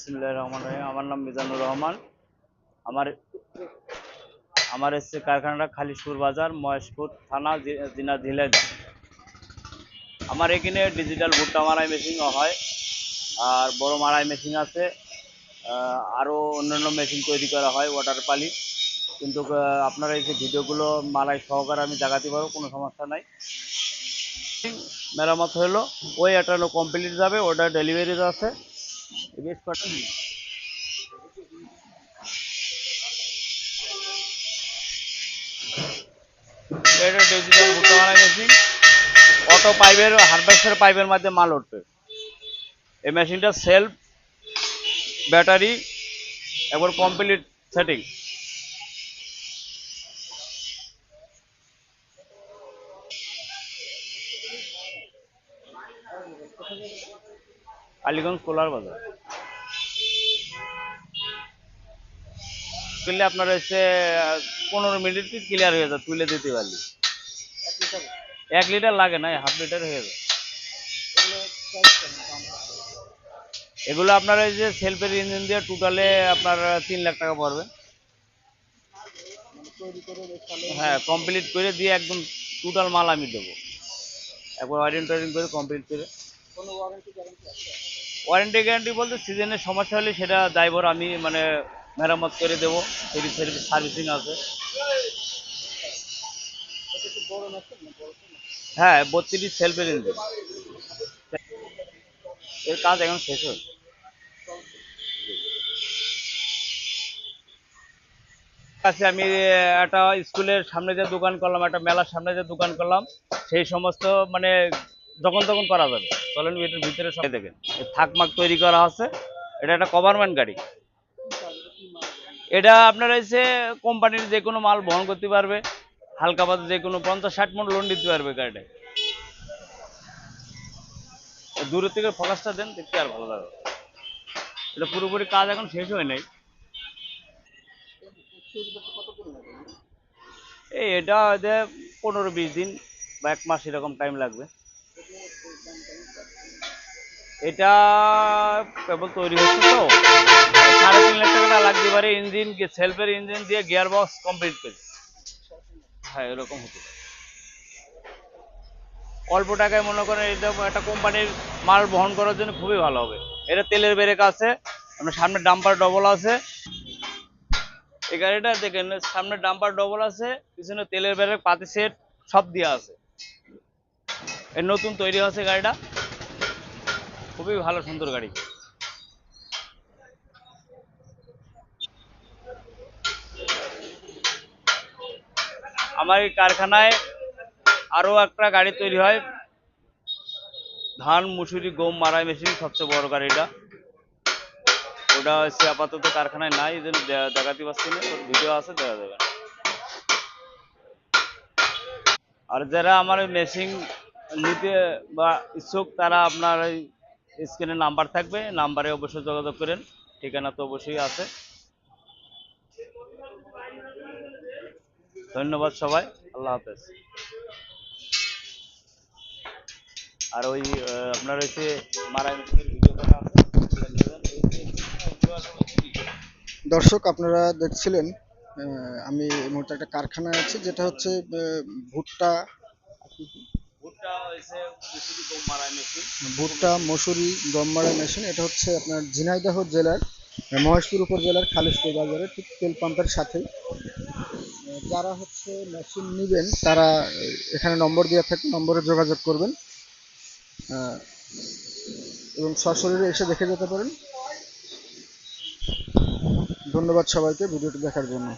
বিসমুল্লাহ রহমান রহিম। আমার নাম মিজানুর রহমান। আমার আমার এসছে কারখানাটা খালিশপুর বাজার, মহেশপুর থানা জিনা ঝিলেদ আমার এখানে ডিজিটাল ভুট্টা মারাই মেশিন হয়, আর বড় মারাই মেশিন আছে। আরও অন্যান্য মেশিন তৈরি করা হয়, ওয়াটার পালি। কিন্তু আপনারা এই যে ভিডিওগুলো মারাই সহকারে আমি দেখাতে পারব, কোনো সমস্যা নাই। মেরামত হলো, ওই একটা কমপ্লিট যাবে ওটা ডেলিভারি আছে। বেশ কটা মেশিন অটো পাইপের হারভেস্টার পাইপের মধ্যে মাল উঠবে। এই মেশিনটা সেলফ ব্যাটারি একবার কমপ্লিট সেটিং আলিগঞ্জ কোলার বাজার। করলে আপনার হচ্ছে পনেরো মিনিট ক্লিয়ার হয়ে যায়, তুলে দিতে পারলি। এক লিটার লাগে না হাফ লিটার হয়ে যায়। এগুলো আপনার এই যে সেলফের ইঞ্জিন দিয়ে টোটালে আপনার তিন লাখ টাকা পড়বে। হ্যাঁ কমপ্লিট করে দিয়ে একদম টোটাল মাল আমি দেবো। একবার ওয়ারেন্ট টোয়ারেন্ট করে কমপ্লিট করে। ওয়ারেন্টি গ্যারান্টি বলতে সিজনের সমস্যা হলে সেটা ড্রাইভার আমি মানে মেরামত করে দেবো। সার্ভিস সার্ভিসিং আছে। হ্যাঁ বত্রিশ সেলফের ইঞ্জিন এর কাজ এখন শেষ হয়েছে কাছে আমি একটা স্কুলের সামনে যে দোকান করলাম একটা মেলার সামনে যে দোকান করলাম সেই সমস্ত মানে যখন তখন করা যাবে। চলেন এটার ভিতরে সব দেখেন থাকমাক তৈরি করা আছে। এটা একটা গভর্নমেন্ট গাড়ি। এটা আপনার হচ্ছে কোম্পানির যে কোনো মাল বহন করতে পারবে। হালকা পাতে যে কোনো পঞ্চাশ ষাট মন লোন দিতে পারবে গাড়িটায় দূরের থেকে ফোকাসটা দেন, দেখতে আর ভালো লাগবে এটা পুরোপুরি কাজ এখন শেষ হয় নাই। এই এটা পনেরো বিশ দিন বা এক মাস এরকম টাইম লাগবে। এটা কেবল তৈরি হচ্ছে তো। সাড়ে তিন লাখ টাকা লাগতে পারে ইঞ্জিন সেলফের ইঞ্জিন দিয়ে গিয়ার বক্স কমপ্লিট করে। হ্যাঁ এরকম হতে। অল্প টাকায় মনে করেন এটা একটা কোম্পানির মাল বহন করার জন্য খুবই ভালো হবে। এটা তেলের ব্রেক আছে, আপনার সামনে ডাম্পার ডবল আছে। এই গাড়িটা দেখেন, সামনে ডাম্পার ডবল আছে, পিছনে তেলের ব্রেক, পাতি সেট সব দেওয়া আছে। এর নতুন তৈরি হয়েছে গাড়িটা। খুবই ভালো, সুন্দর গাড়ি। আমার এই কারখানায় আরও একটা গাড়ি তৈরি হয়। ধান, মুসুরি, গম মারাই মেশিন, সবচেয়ে বড় গাড়িটা। ওটা হচ্ছে আপাতত কারখানায় নাই, এই দেখাতে পারছি না। ভিডিও আছে, দেখা যাবে আর যারা আমার মেশিন নিতে বা ইচ্ছুক, তারা আপনার এই স্ক্রিনে নাম্বার থাকবে, নাম্বারে অবশ্যই যোগাযোগ করেন, ঠিকানা তো অবশ্যই আছে। ধন্যবাদ সবাই, আল্লাহ হাফেজ। আর ওই আপনার হচ্ছে করা দর্শক, আপনারা দেখছিলেন আমি এই মুহূর্তে একটা কারখানায় আছি, যেটা হচ্ছে ভুট্টা ভুট্টা মুসুরি মেশিন মসুরি গম মারা মেশিন। এটা হচ্ছে আপনার ঝিনাইদহ জেলার মহেশপুর উপজেলার খালিশপুর বাজারে ঠিক তেল পাম্পের আহ, যারা হচ্ছে মেশিন নেবেন তারা এখানে নম্বর দেওয়া থাকে নম্বরে যোগাযোগ করবেন। এবং সশরীরে এসে দেখে যেতে পারেন। ধন্যবাদ সবাইকে ভিডিওটি দেখার জন্য।